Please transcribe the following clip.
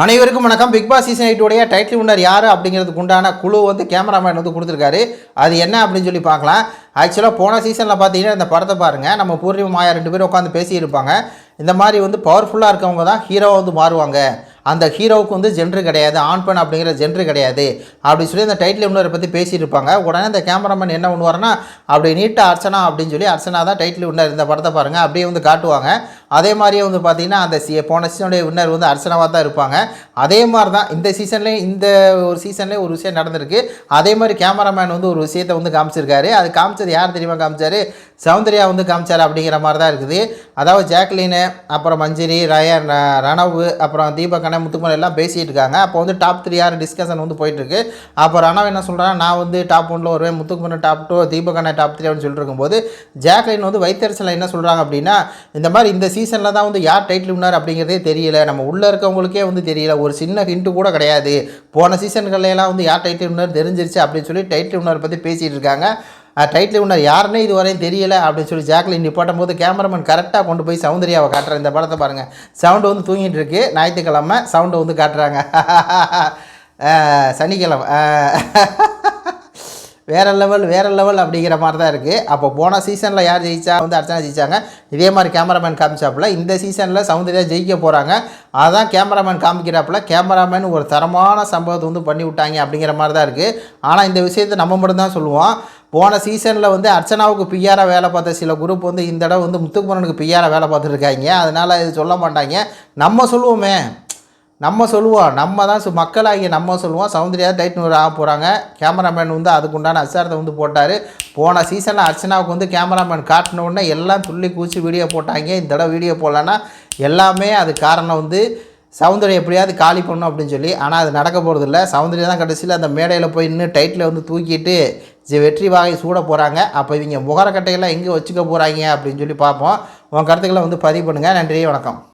அனைவருக்கும் வணக்கம். Big pass season எயிட்டுடைய டைட்டில் வின்னர் யார் அப்படிங்கிறதுக்கு உண்டான குழு வந்து கேமராமேன் வந்து கொடுத்துருக்காரு. அது என்ன அப்படின்னு சொல்லி பார்க்கலாம். ஆக்சுவலாக போன சீசனில் பார்த்தீங்கன்னா இந்த படத்தை பாருங்கள் நம்ம பூர்ணிமா மாயா ரெண்டு பேரும் உட்காந்து பேசியிருப்பாங்க. இந்த மாதிரி வந்து பவர்ஃபுல்லாக இருக்கவங்க தான் ஹீரோவை வந்து மாறுவாங்க. அந்த ஹீரோவுக்கு வந்து ஜென்ரு கிடையாது. ஆண் பெண் அப்படிங்கிற ஜென்ரு கிடையாது. அப்படி சொல்லி அந்த டைட்டில் வின்னரை பற்றி பேசியிருப்பாங்க. உடனே இந்த கேமராமேன் என்ன பண்ணுவார்னா அப்படி நீட்டாக அர்ச்சனா அப்படின்னு சொல்லி அர்ச்சனா தான் டைட்டில் வின்னர் இந்த படத்தை பாருங்கள் அப்படியே வந்து காட்டுவாங்க. அதே மாதிரியே வந்து பார்த்திங்கன்னா அந்த சி போன சீசனுடைய வின்னர் வந்து அர்ச்சனாவாக தான் இருப்பாங்க. அதே மாதிரி தான் இந்த சீசன்லேயும் இந்த ஒரு சீசன்லேயும் ஒரு விஷயம் நடந்திருக்கு. அதே மாதிரி கேமராமேன் வந்து ஒரு விஷயத்தை வந்து காமிச்சிருக்காரு. அது காமிச்சது யார் தெரியுமா காமிச்சார்? சௌந்தர்யா வந்து காமிச்சார் அப்படிங்கிற மாதிரி தான் இருக்குது. அதாவது ஜாக்லினு அப்புறம் மஞ்சரி ரயன் ரணவு அப்புறம் தீபகண்ண முத்துக்குமன் எல்லாம் பேசிகிட்டு இருக்காங்க. அப்போ வந்து டாப் த்ரீ யார் டிஸ்கஷன் வந்து போயிட்டுருக்கு. அப்போ ரணவ் என்ன சொல்கிறான் நான் வந்து டாப் ஒன்ல வருவேன் முத்துக்குமன் டாப் டூ தீபகண்ண டாப் த்ரீ அப்படின்னு சொல்லிட்டு இருக்கும்போது ஜாக்லின் வந்து வைத்தறிச்சலில் என்ன சொல்கிறாங்க அப்படின்னா இந்த மாதிரி இந்த சீசனில் தான் வந்து யார் டைட்டில் வின்னார் அப்படிங்கிறதே தெரியல. நம்ம உள்ளே இருக்கவங்களுக்கே வந்து தெரியல. ஒரு சின்ன ஹிண்ட்டு கூட கிடையாது. போன சீசன்களையெல்லாம் வந்து யார் டைட்டில் வின்னர் தெரிஞ்சிருச்சு அப்படின்னு சொல்லி டைட்டில் வின்னர் பற்றி பேசிகிட்டு இருக்காங்க. டைட்டில் வின்னர் யாருன்னே இது வரையும் தெரியல அப்படின்னு சொல்லி ஜாக்லின் நிப்பாட்டும் போது கேமராமேன் கரெக்டாக கொண்டு போய் சௌந்தர்யாவை காட்டுற இந்த படத்தை பாருங்கள் சவுண்டு வந்து தூங்கிட்டு இருக்கு. ஞாயிற்றுக்கிழமை சவுண்டை வந்து காட்டுறாங்க. சனிக்கிழமை. வேற லெவல் வேற லெவல் அப்படிங்கிற மாதிரி தான் இருக்குது அப்போ போன சீசனில் யார் ஜெயிச்சா? வந்து அர்ச்சனா ஜெயிச்சாங்க. இதே மாதிரி கேமராமேன் காமிச்சாப்புல. இந்த சீசனில் சௌந்தர்யா ஜெயிக்க போகிறாங்க அதான் கேமராமேன் காமிக்கிறாப்புல. கேமராமேன் ஒரு தரமான சம்பவத்தை வந்து பண்ணி விட்டாங்க அப்படிங்கிற மாதிரி தான் இருக்குது ஆனால் இந்த விஷயத்தை நம்ம மட்டும்தான் சொல்லுவோம். போன சீசனில் வந்து அர்ச்சனாவுக்கு பிஆராக வேலை பார்த்த சில குரூப் வந்து இந்த தடவை வந்து முத்துக்குமரனுக்கு பிஆராக வேலை பார்த்துருக்காங்க அதனால் இது சொல்ல மாட்டாங்க. நம்ம சொல்லுவோமே. நம்ம சொல்லுவோம் நம்ம தான் மக்களாகிய நம்ம சொல்லுவோம். சௌந்தர்யா டைட் நூறு ஆக போகிறாங்க கேமராமேன் வந்து அதுக்குண்டான அச்சாரத்தை வந்து போட்டார். போன சீசனில் அர்ச்சனாவுக்கு வந்து கேமராமேன் காட்டின உடனே எல்லாம் துள்ளி கூச்சி வீடியோ போட்டாங்க. இந்த தடவை வீடியோ போடலன்னா எல்லாமே அது காரணம் வந்து சௌந்தர்யா எப்படியாவது காலி பண்ணணும் அப்படின்னு சொல்லி. ஆனால் அது நடக்க போகிறது இல்லை. சௌந்தர்யா தான் கடைசியில் அந்த மேடையில் போய் நின்று டைட்டில் வந்து தூக்கிட்டு ஜி- வெற்றி வாகை சூட போகிறாங்க அப்போ இவங்க முகரக்கட்டையெல்லாம் எங்கே வச்சுக்க போகிறாங்க அப்படின்னு சொல்லி பார்ப்போம். உன் கருத்துக்களை வந்து பதிவு பண்ணுங்கள் நன்றி வணக்கம்.